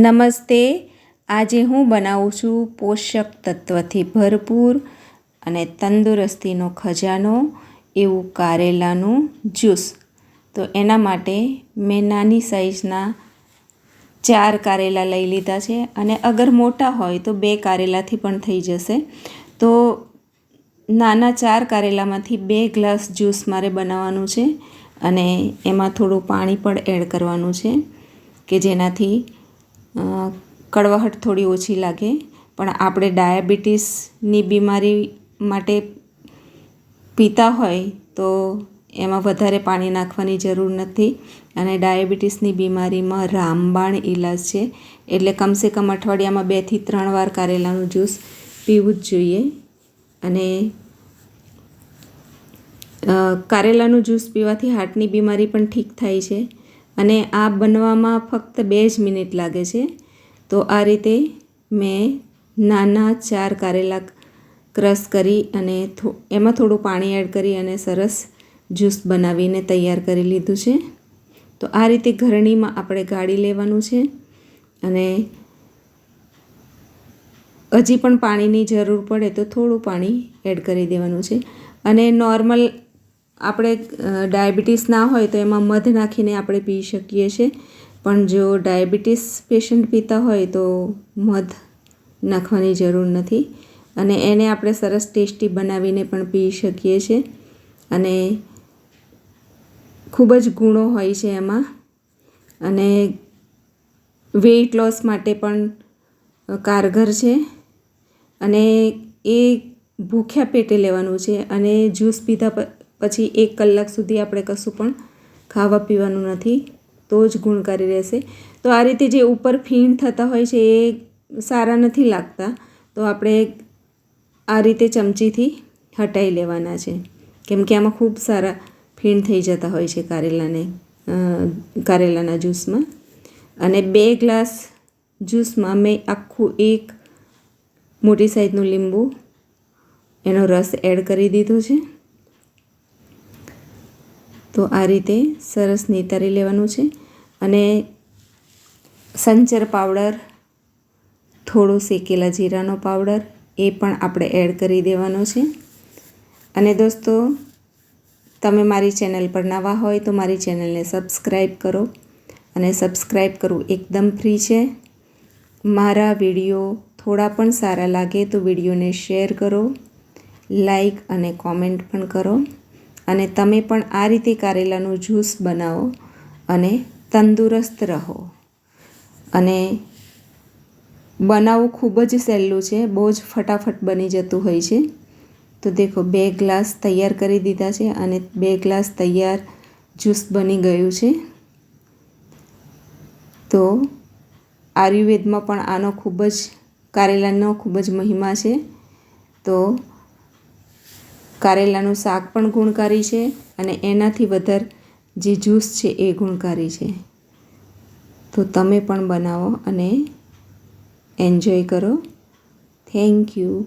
નમસ્તે. આજે હું બનાવું છું પોષક તત્વથી ભરપૂર અને તંદુરસ્તીનો ખજાનો, એવું કારેલાનું જ્યુસ. તો એના માટે મેં નાની સાઇઝના ચાર કારેલા લઈ લીધા છે અને અગર મોટા હોય તો બે કારેલાથી પણ થઈ જશે. તો નાના ચાર કારેલામાંથી બે ગ્લાસ જ્યુસ મારે બનાવવાનું છે અને એમાં થોડું પાણી પણ એડ કરવાનું છે કે જેનાથી કડવાહટ થોડી ઓછી લાગે, પણ આપણે ડાયાબિટીસની બીમારી માટે પીતા હોય તો એમાં વધારે પાણી નાખવાની જરૂર નથી અને ડાયાબિટીસની બીમારીમાં રામબાણ ઈલાજ છે. એટલે કમસે કમ અઠવાડિયામાં બેથી ત્રણ વાર કારેલાનું જ્યુસ પીવું જ જોઈએ. અને કારેલાનું જ્યુસ પીવાથી હાર્ટની બીમારી પણ ઠીક થાય છે. અને આ બનવામાં ફક્ત બે જ મિનિટ લાગે છે. તો આ રીતે મેં નાના ચાર કારેલા ક્રશ કરી અને એમાં થોડું પાણી એડ કરી અને સરસ જ્યુસ બનાવીને તૈયાર કરી લીધું છે. તો આ રીતે ઘરણીમાં આપણે ગાળી લેવાનું છે અને હજી પણ પાણીની જરૂર પડે તો થોડું પાણી એડ કરી દેવાનું છે. અને નોર્મલ આપણે ડાયાબિટીસ ના હોય તો એમાં મધ નાખીને આપણે પી શકીએ છીએ. પણ જો ડાયાબિટીસ પેશન્ટ પીતા હોય તો મધ નાખવાની જરૂર નથી. અને એને આપણે સરસ ટેસ્ટી બનાવીને પણ પી શકીએ છીએ. અને ખૂબ જ ગુણો હોય છે એમાં. અને વેઇટ લોસ માટે પણ કારગર છે. અને એ ભૂખ્યા પેટે લેવાનું છે. અને જ્યુસ પીધા પછી એક કલાક સુધી આપણે કશું પણ ખાવા પીવાનું નથી, તો જ ગુણકારી રહેશે. તો આ રીતે જે ઉપર ફીણ થતા હોય છે એ સારા નથી લાગતા, તો આપણે આ રીતે ચમચીથી હટાવી લેવાના છે. કેમ કે આમાં ખૂબ સારા ફીણ થઈ જતા હોય છે કારેલાને કારેલાના જ્યુસમાં. અને બે ગ્લાસ જ્યુસમાં મેં આખું એક મોટી સાઈઝનું લીંબુ, એનો રસ એડ કરી દીધો છે. તો આ રીતે સરસ નીતારી લેવાનું છે અને સંચર પાવડર, થોડો શેકેલા જીરાનો પાવડર એ પણ આપણે એડ કરી દેવાનો છે. અને દોસ્તો, તમે મારી ચેનલ પર નવા હોય તો મારી ચેનલને સબસ્ક્રાઈબ કરો અને સબસ્ક્રાઈબ કરવું એકદમ ફ્રી છે. મારા વીડિયો થોડા પણ સારા લાગે તો વિડીયોને શેર કરો લાઈક અને કોમેન્ટ પણ કરો. અને તમે પણ આ રીતે કારેલાનું જ્યુસ બનાવો અને તંદુરસ્ત રહો. અને બનાવવું ખૂબ જ સહેલું છે, બહુ જ ફટાફટ બની જતું હોય છે. તો દેખો, બે ગ્લાસ તૈયાર કરી દીધા છે અને બે ગ્લાસ તૈયાર જ્યુસ બની ગયું છે. તો આયુર્વેદમાં પણ આનો ખૂબ જ, કારેલાનો ખૂબ જ મહિમા છે. તો કારેલાનું શાક પણ ગુણકારી છે અને એનાથી વધારે જે જ્યુસ છે એ ગુણકારી છે. તો તમે પણ બનાવો અને એન્જોય કરો. Thank you.